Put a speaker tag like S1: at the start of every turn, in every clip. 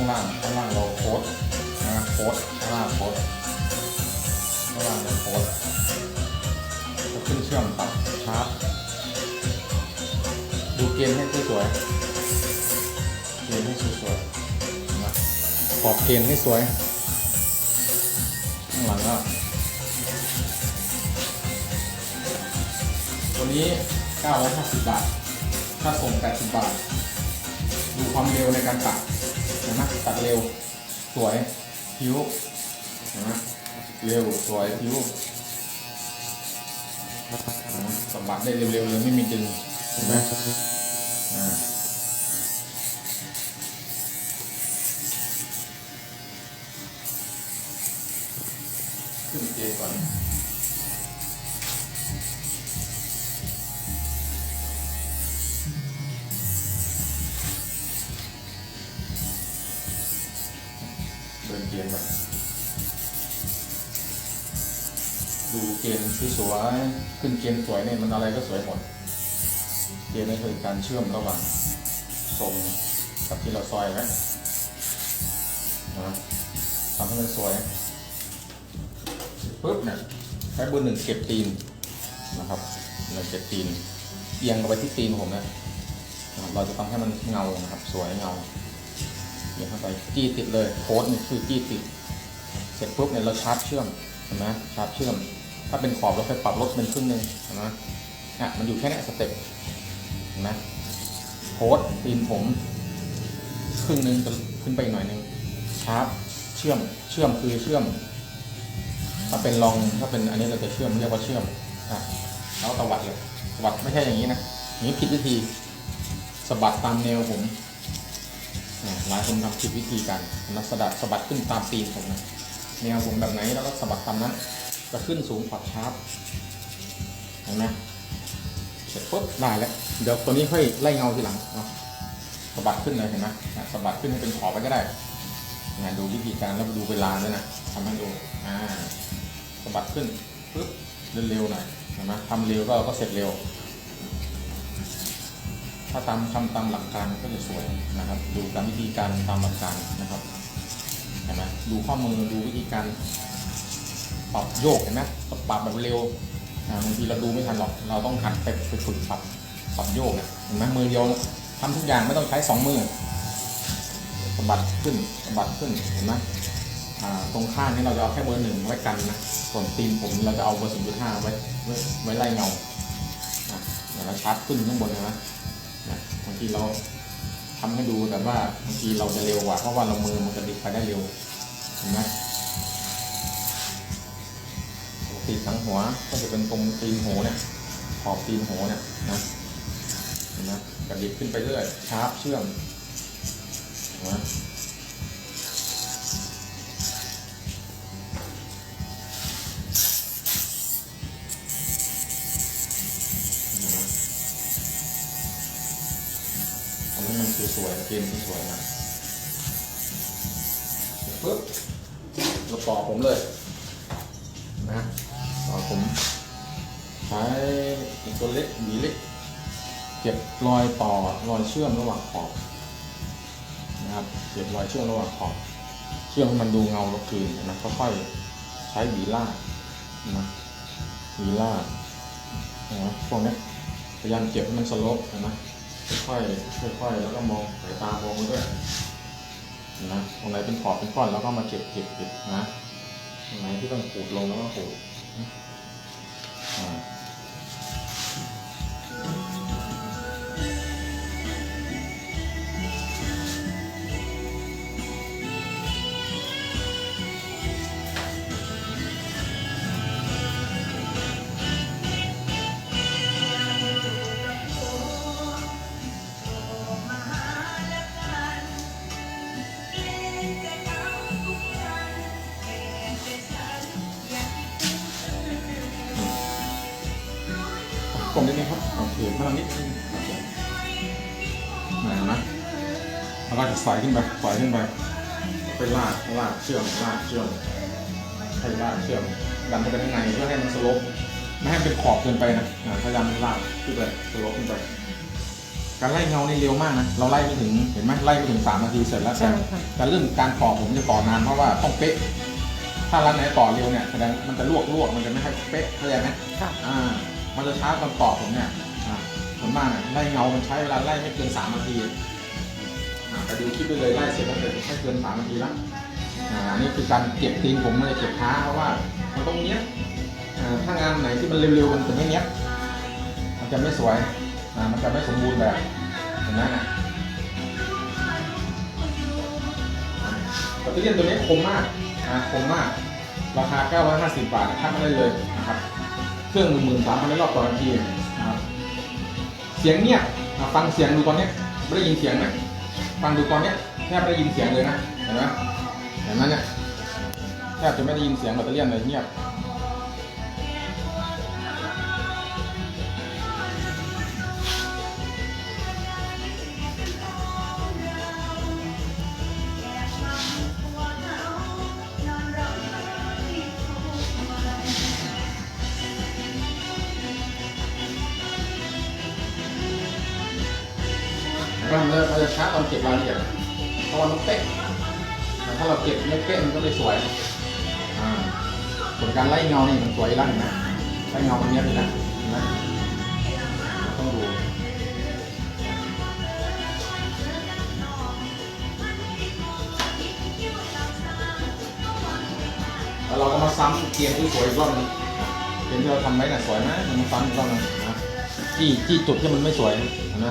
S1: างล่างข้างล่างเราโค้ดนะโค้ดข้างล่างโค้ดข้างล่างเราโค้ดจะขึ้นเชื่อมตัดชาร์จดูเกณฑ์ให้สวยเกณฑ์ให้สวยนะขอบเกณฑ์ให้สวยข้างหลังก็ตัวนี้ 950 บาทค่าส่ง 80 บาท ดูความเร็วในการตัด ห็นไหมตัดเร็ว สวยผิวเห็นไหมเร็วสวยผิวเห็นไหมสบัดได้เร็วๆเลยไม่มีดึงเห็นไหมอ่าขึ้นเจก่อน สวยขึ้นเกมสวยเนี่ยมันอะไรก็สวยหมด เกมนี่คือการเชื่อมระหว่างทรงกับที่เราซอยไว้นะทำให้มันสวยปุ๊บเนี่ยใช้เบอร์หนึ่งเก็บตีนนะครับเราเก็บตีนเอียงไว้ที่ตีนผมนะนะรเราจะทำให้มันเงานะครับ สวยเงาเดี๋ยวเข้าไปจี้ติดเลยโค้ดนี่คือจี้ติด เสร็จปุ๊บเนี่ยเราชาร์จเชื่อมเห็นไหมชาร์จเชื่อม ถ้าเป็นขอบเราไปปรับลดเป็นครึ่งหนึ่งนไหมอะมันอยู่แค่นี้สเต็ปเห็นไหมโค้ดตีนผมครึ่งหนึ่งจะขึ้นไปหน่อยหนึ่งชาร์จเชื่อมเชื่อมคือเชื่อม ถ้าเป็นลองถ้าเป็นอันนี้เราจะเชื่อมเรียกว่าเชื่อมอะแล้วตวัดเลยตวัดไม่ใช่อย่างนี้นะอย่างนี้ผิดวิธีสะบัดตามแนวผมหลายคนทำผิดวิธีการนักสะดัดสะบัดขึ้นตามตีนผมนะแนวผมแบบไหนแล้วก็สะบัดตามนั้น จะขึ้นสูงขอดชาร์ปเห็นไหมเสร็จปุ๊บได้แล้ว เดี๋ยวตัวนี้ค่อยไล่เงาทีหลังเนาะสะบัดขึ้นเลยเห็นไหมอะสะบัดขึ้นให้เป็นขอบไปก็ได้นะดูวิธีการแล้วดูเวลาด้วยนะทำให้ดูอ่าสะบัดขึ้นปุ๊บเร็วๆหน่อยเห็นไหมทำเร็วก็ก็เสร็จเร็ว ถ้าตามทำตามหลักการก็จะสวยนะครับ ดูตามวิธีการตามหลักการนะครับเห็นไหมดูข้อมือดูวิธีการ ปรับโยกเห็นไหมปรับแบบเร็วบางทีเราดูไม่ทันหรอก เราต้องหัดไปไปฝึกปรับปรับโยกเนี่ยเห็นไหมมือเดียวทำทุกอย่างไม่ต้องใช้สองมือสะบัดขึ้นสะบัดขึ้นเห็นไหมตรงข้างนี่เราจะเอาแค่เบอร์หนึ่งไว้กันนะส่วนตีนผมเราจะเอาเบอร์ศูนย์จุดห้าไว้ไว้ไล่เงาเดี๋ยวเราชาร์จขึ้นข้างบนนไหมนะบางทีเราทำให้ดูแต่ว่าบางทีเราจะเร็วกว่าเพราะว่าเรามือมันกระดิกไปได้เร็วเห็นไหม ติสังหัวก็จะเป็นตรงตีนหูเนี่ยขอบตีนหูเนี่ยนะเห็นไหมกระดิกขึ้นไปเรื่อยชาร์ปเชื่อมนไหมเห็นไหมทำให้มันสวยๆเกมสวยๆนะเสร็จปุ๊บเราต่อผมเลยนะ ผมใช้อีกตัวเล็กหวีเล็ก เก็บรอยต่อรอยเชื่อมระหว่างขอบนะครับเก็บรอยเชื่อมระหว่างขอบ เชื่อมให้มันดูเงาแล้วคืนนะค่อยๆใช้หวีลากนะหวีลากนะพวกนี้พยายามเก็บให้มันสลปเห็นไหมค่อยๆค่อยๆแล้วก็มองสายตามองด้วยนะตรงไหนเป็นขอบเป็นก้อนแล้วก็มาเก็บเก็บเก็บนะตรงไหนที่ต้องขูดลงแล้วก็ขูด Mm. อ่าตรงนี้นะครับ โอเคพลังนิดนึงโอเคไหนนะแล้วก็จะสายขึ้นไปสายขึ้นไปไปลากลากเชื่อมลากเชื่อมให้ลากเชื่อมดันเข้าไปข้างในเพื่อให้มันสโลปไม่ให้เป็นขอบเกินไปนะอ่าพยายามลากขึ้นไปสโลปขึ้นไป การไล่เงานี่เร็วมากนะเราไล่ไม่ถึงเห็นไหมไล่ไม่ถึงสามนาทีเสร็จแล้ว
S2: ใช่
S1: แต่
S2: ค่ะ
S1: แต่เรื่องการต่อผมจะต่อนานเพราะว่าต้องเป๊ะถ้าร้านไหนต่อเร็วเนี่ยแสดงมันจะลวกลวกมันจะไม่ค่อยเป๊ะเข้าใจไหม
S2: ค่ะ
S1: อ่า มันจะช้าตอนต่อผมเนี่ยอ่าส่วนมากเนี่ยไล่เงา มันใช้เวลาไล่ไม่เกินสามนาทีอ่าไปดูคลิปไปเลยไล่เสร็จแล้วเกิดไม่เกินสามนาทีละอ่าอันนี้คือการเก็บตีนผมมันจะเก็บช้าเพราะว่ามันต้องเนี้ยอ่าถ้างานไหนที่มันเร็วๆมันจะไม่เนี้ยมันจะไม่สวยอ่ามันจะไม่สมบูรณ์แบบเห็นไหมนะแบตเตอรี่ตัวนี้คมมากอ่าคมมาก ราคา 950 บาททักมาได้เลยนะครับ เครื่องหนึ่งหมื่นสามพันรอบต่อนาทีนะครับเสียงเงียบอ่ยฟังเสียงดูตอนนี้ไม่ได้ยินเสียงไหมฟังดูตอนนี้แทบไม่ได้ยินเสียงเลยนะเห็นไหมเห็นไหมเนี่ยแทบจะไม่ได้ยินเสียงแบตเตอรี่เลยเงียบ มันจะมันจะช้าตอนเก็บรายละเอียดเพราะว่ามันเป๊ะแต่ถ้าเราเก็บไม่เป๊ะมันก็ไม่สวยอ่าส่วนการไล่เงานี่มันสวยแล้วเห็นไหมไล่เงามันเนี้ยเลยนะนไหมต้องดูแล้วเราก็มาซ้ำเกียร์ที่สวยอีกรอบนึงเกียร์ที่เราทำไว้น่ะสวยไหมมันซ้ำอีกรอบนึงนะที่ที่จุดที่มันไม่สวยนไหม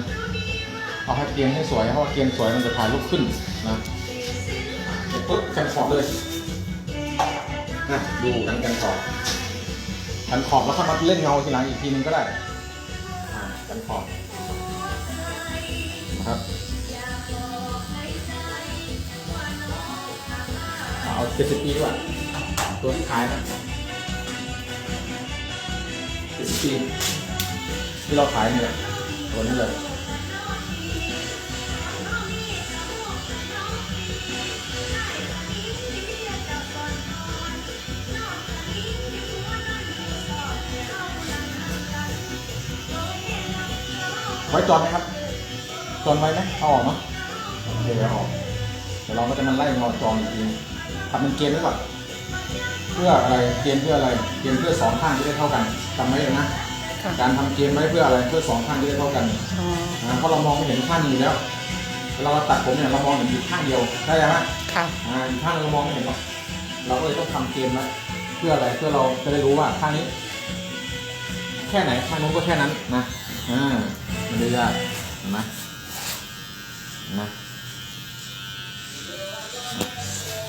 S1: เอาให้เกียงให้สวยเพราะว่าเกียงสวยมันจะถ่ายรูปขึ้นนะเสร็จปุ๊บกันขอบเลยนะดูกันกันขอบกันขอบแล้วเข้ามาเล่นเงาทีหลังอีกทีนึงก็ได้กันขอบนะครับเอาเจ็ดสิบปีดีกว่าตัวที่ขายนะเจ็ดสิบปีที่เราขายเนี่ยตัวนี้เลย ไว้จอนไหมครับจอนไว้ไหมเอาออกมั้ยโอเคเอาออกเดี๋ยวเราก็จะมาไล่เงาจองอีกทีทำเป็นเกณฑ์ไว้ก่อนเพื่ออะไรเกณฑ์เพื่ออะไรเกณฑ์เพื่อสองข้างจะได้เท่ากันจำไว้เลยนะ
S2: ค่ะ
S1: การทำเกณฑ์ไว้เพื่ออะไรเพื่อสองข้างจะได้เท่ากัน
S2: อ๋อ
S1: นะเพราะเรามองไม่เห็นข้างหนึงอยู่แล้วเวลาเราตัดผมเนี่ยเรามองเห็นอยู่ข้างเดียวได้ไหม
S2: ค่ะ
S1: อ่าอีกข้างหนึงเรามองไม่เห็นหรอกเราก็เลยต้องทำเกณฑ์ไว้เพื่ออะไรเพื่อเราจะได้รู้ว่าข้างนี้ แค่ไหนข้างนู้นก็แค่นั้นนะอ่า เลือดนะนะ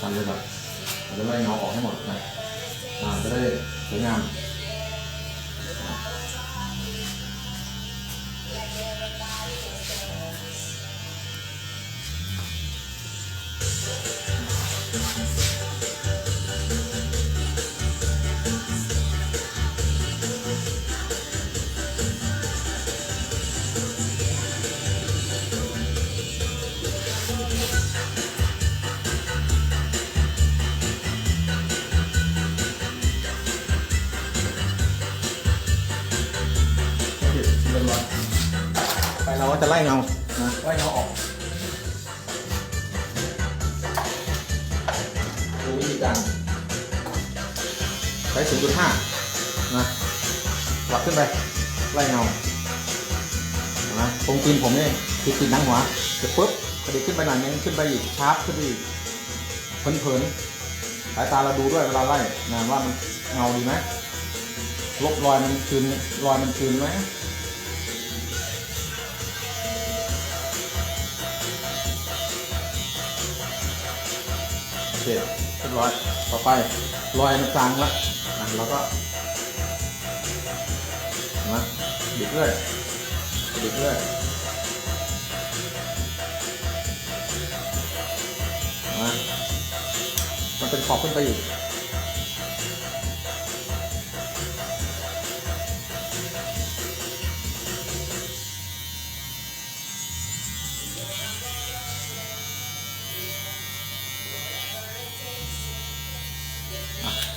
S1: ทำเลยแบบเราจะไล่เงาออกให้หมดนะอ่าจะได้สวยงาม เรียบร้อยไปเราก็จะไล่เงานะไล่เงาออกดูวิธีการใช้0.5นะหลับขึ้นไปไล่เงาเห็นะตรงตีนผมเนี่ยติดติดหนังหัวเสร็จปุ๊บกระดิกขึ้นไปหน่อยนึงขึ้นไปอีกชาร์ปขึ้นไปอีกเพลินๆสายตาเราดูด้วยเวลาไล่นะว่ามันเงาดีไหมลบรอยมันคืนรอยมันคืนไหม โอเคเรียบร้อย ต่อไปรอยมันจางแล้วอะเราก็นะบิดเรื่อยบิดเรื่อยนะมันเป็นขอบขึ้นไปอีก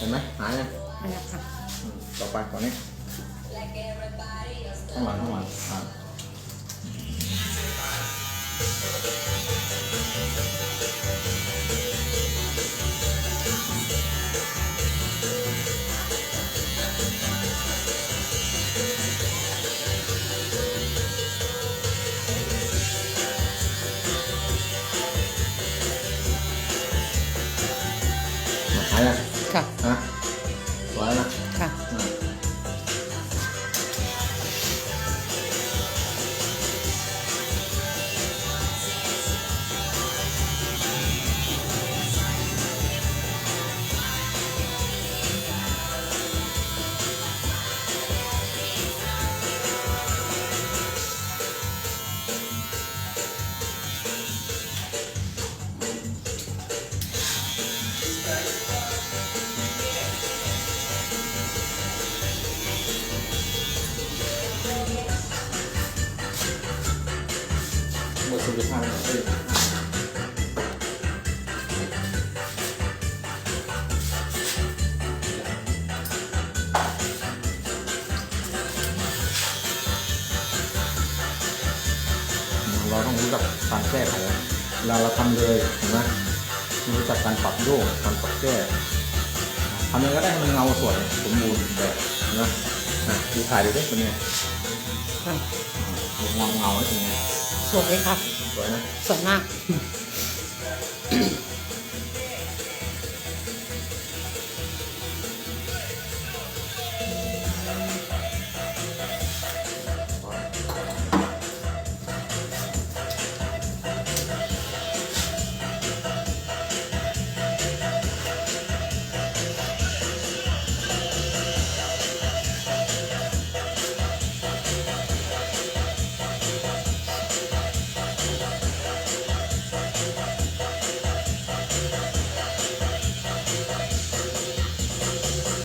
S1: ห็นไหมหายยังี้
S2: ค่ะ
S1: ต่อไปก่อนนี้ข้างหลังข้างหลัง หมดสุขภาพเลยเราต้องรู้จักการแก้ไขเวลาเราทำเลยเห็นไหมรู้จักการปรับโยกการปรับแก้ทำยังไงก็ได้ให้มันเงาสวยสมบูรณ์แบบเห็นไหมอะดูถ่ายดูดิเป็นไง
S2: ค่ะ
S1: เงาเงาๆให้เป็นไง
S2: สวยค่ะ
S1: สวยนะ
S2: สวยมาก
S1: เ